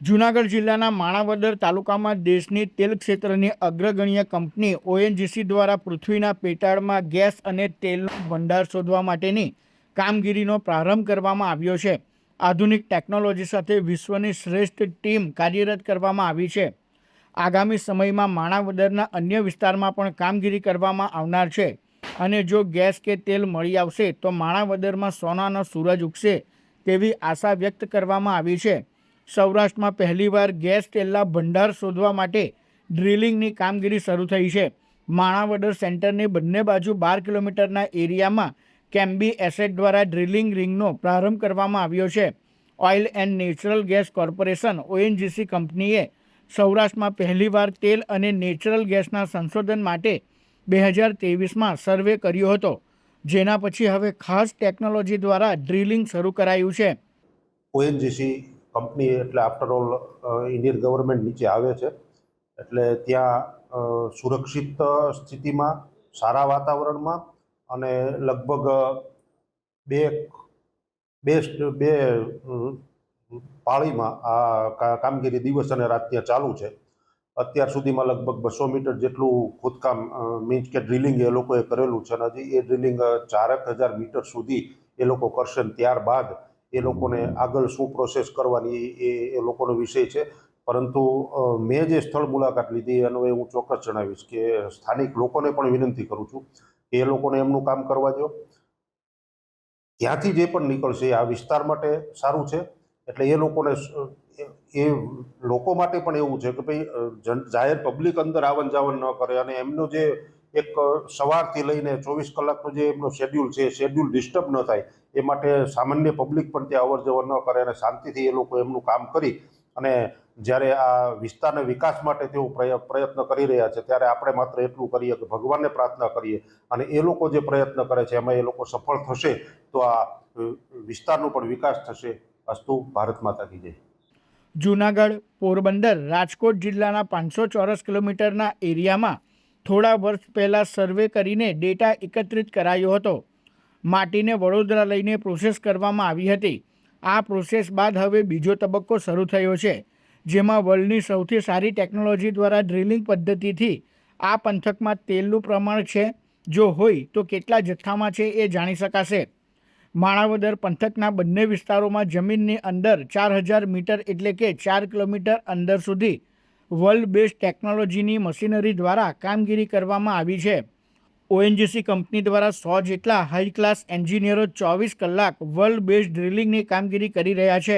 જૂનાગઢ જિલ્લાના માણાવદર તાલુકામાં દેશની તેલ ક્ષેત્રની અગ્રગણ્ય કંપની ઓએનજીસી દ્વારા પૃથ્વીના પેટાળમાં ગેસ અને તેલનો ભંડાર શોધવા માટેની કામગીરીનો પ્રારંભ કરવામાં આવ્યો છે. આધુનિક ટેકનોલોજી સાથે વિશ્વની શ્રેષ્ઠ ટીમ કાર્યરત કરવામાં આવી છે. આગામી સમયમાં માણાવદરના અન્ય વિસ્તારમાં પણ કામગીરી કરવામાં આવનાર છે. અને જો ગેસ કે તેલ મળી આવશે તો માણાવદરમાં સોનાનો સૂરજ ઉગશે તેવી આશા વ્યક્ત કરવામાં આવી છે. સૌરાષ્ટ્રમાં પહેલીવાર ગેસ તેલના ભંડાર શોધવા માટે ડ્રિલિંગની કામગીરી શરૂ થઈ છે. માણાવદર સેન્ટરની બંને બાજુ બાર કિલોમીટરના એરિયામાં કેમ્બી એસેટ દ્વારા ડ્રિલિંગ રિંગનો પ્રારંભ કરવામાં આવ્યો છે. Oil and natural gas corporation ONGC કંપનીએ સૌરાષ્ટ્રમાં પહેલીવાર તેલ અને નેચરલ ગેસના સંશોધન માટે બે હજાર તેવીસમાં સર્વે કર્યો હતો. જેના પછી હવે ખાસ ટેકનોલોજી દ્વારા ડ્રિલિંગ શરૂ કરાયું છે. ઓએનજીસી કંપની એટલે આફ્ટર ઓલ ઇન્ડિયન ગવર્મેન્ટ નીચે આવે છે. એટલે ત્યાં સુરક્ષિત સ્થિતિમાં, સારા વાતાવરણમાં અને લગભગ બે બેસ્ટ બે પાળીમાં આ કામગીરી દિવસ અને રાત ત્યાં ચાલુ છે. અત્યાર સુધીમાં લગભગ બસો મીટર જેટલું ખોદકામ મીન્સ કે ડ્રિલિંગ એ લોકોએ કરેલું છે અને હજી એ ડ્રિલિંગ ચારક હજાર મીટર સુધી એ લોકો કરશે ત્યારબાદ એ લોકોને આગળ શું પ્રોસેસ કરવાની એ એ લોકોનો વિષય છે. પરંતુ મેં જે સ્થળ મુલાકાત લીધી એનો હું ચોક્કસ જણાવીશ કે સ્થાનિક લોકોને પણ વિનંતી કરું છું કે એ લોકોને એમનું કામ કરવા દો. ત્યાંથી જે પણ નીકળશે આ વિસ્તાર માટે સારું છે. એટલે એ લોકોને એ- લોકો માટે પણ એવું છે કે ભાઈ જાહેર પબ્લિક અંદર આવન જાવન ન કરે અને એમનો જે એક સવારથી લઈને ચોવીસ કલાકનો જે એમનો શેડ્યુલ છે શેડ્યુલ ડિસ્ટર્બ ન થાય. એ માટે સામાન્ય પબ્લિક પણ ત્યાં અવર જવર ન કરે અને શાંતિથી એ લોકો એમનું કામ કરી અને જ્યારે આ વિસ્તારના વિકાસ માટે તેઓ પ્રય- પ્રયત્ન કરી રહ્યા છે, ત્યારે આપણે માત્ર એટલું કરીએ કે ભગવાનને પ્રાર્થના કરીએ અને એ લોકો જે પ્રયત્ન કરે છે, એમાં એ લોકો સફળ થશે, તો આ વિસ્તારનો પણ વિકાસ થશે. અસ્તુ, ભારત માતા કી જય. જૂનાગઢ પોરબંદર રાજકોટ જિલ્લાના પાંચસો ચોરસ કિલોમીટરના એરિયામાં થોડા વર્ષ પહેલાં સર્વે કરીને ડેટા એકત્રિત કરાયો હતો. માટીને વડોદરા લઈને પ્રોસેસ કરવામાં આવી હતી. આ પ્રોસેસ બાદ હવે બીજો તબક્કો શરૂ થયો છે, જેમાં વર્લ્ડની સૌથી સારી ટેકનોલોજી દ્વારા ડ્રિલિંગ પદ્ધતિથી આ પંથકમાં તેલનું પ્રમાણ છે, જો હોય તો કેટલા જથ્થામાં છે એ જાણી શકાશે. માણાવદર પંથકના બંને વિસ્તારોમાં જમીનની અંદર ચાર હજાર મીટર એટલે કે ચાર કિલોમીટર અંદર સુધી વર્લ્ડ બેઝ ટેકનોલોજીની મશીનરી દ્વારા કામગીરી કરવામાં આવી છે. ઓએનજીસી કંપની દ્વારા સો જેટલા હાઈ ક્લાસ એન્જિનિયરો ચોવીસ કલાક વર્લ્ડ બેઝ ડ્રિલિંગની કામગીરી કરી રહ્યા છે.